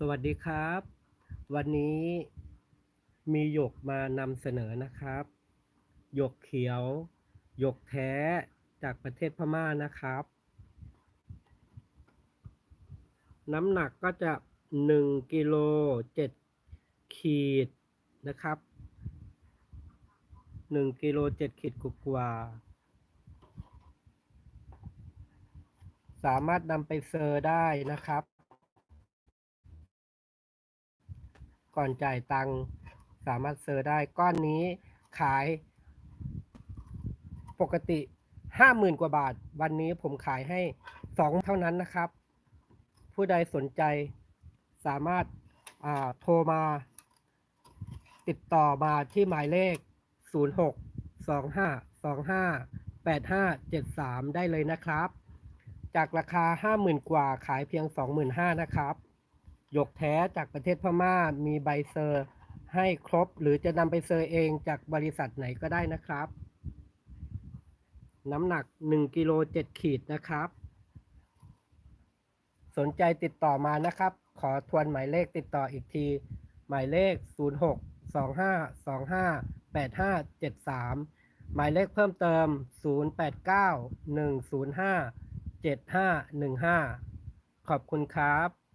สวัสดีครับ วันนี้มีหยกมานำเสนอนะครับ หยกเขียว หยกแท้จากประเทศพม่านะครับ น้ำหนักก็จะหนึ่งกิโลเจ็ดขีดนะครับหนึ่งกิโลเจ็ดขีดกว่า สามารถนำไปเซอร์ได้นะครับ ก่อนจ่ายตังค์สามารถเซอร์ได้ก้อนนี้ขาย ปกติห้าหมื่นกว่าบาท วันนี้ผมขายให้สองเท่านั้นนะครับ ผู้ใดสนใจสามารถอ่าโทรมา ติดต่อมาที่หมายเลข 06 25 25 85 73 ได้เลยนะครับ จากราคา 50,000 กว่าขายเพียง 25,000 นะครับ หยกแท้จากประเทศพม่ามีใบเซอร์ให้ครบ หรือจะนำไปเซอร์เองจากบริษัทไหนก็ได้นะครับ น้ำหนัก1กิโล7ขีดนะครับ สนใจติดต่อมานะครับ ขอทวนหมายเลขติดต่ออีกที หมายเลข 06 25 25 85 73 หมายเลขเพิ่มเติม 089 105 7515 ขอบคุณครับ